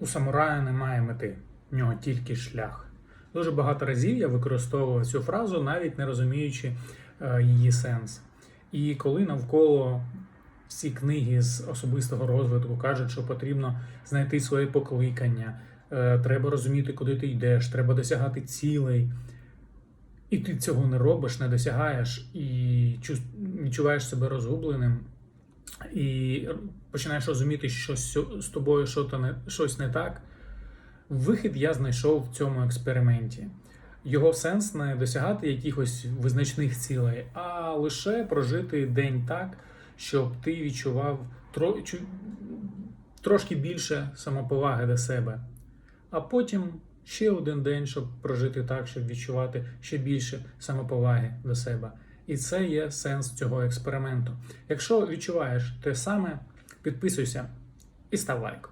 У самурая немає мети, в нього тільки шлях. Дуже багато разів я використовував цю фразу, навіть не розуміючи е, її сенс. І коли навколо всі книги з особистого розвитку кажуть, що потрібно знайти своє покликання, е, треба розуміти, куди ти йдеш, треба досягати цілей. І ти цього не робиш, не досягаєш і чу- відчуваєш себе розгубленим, і починаєш розуміти, що з тобою щось не так. Вихід я знайшов в цьому експерименті. Його сенс не досягати якихось визначних цілей, а лише прожити день так, щоб ти відчував тро, чу- трошки більше самоповаги до себе. А потім ще один день, щоб прожити так, щоб відчувати ще більше самоповаги до себе. І це є сенс цього експерименту. Якщо відчуваєш те саме, підписуйся і став лайк.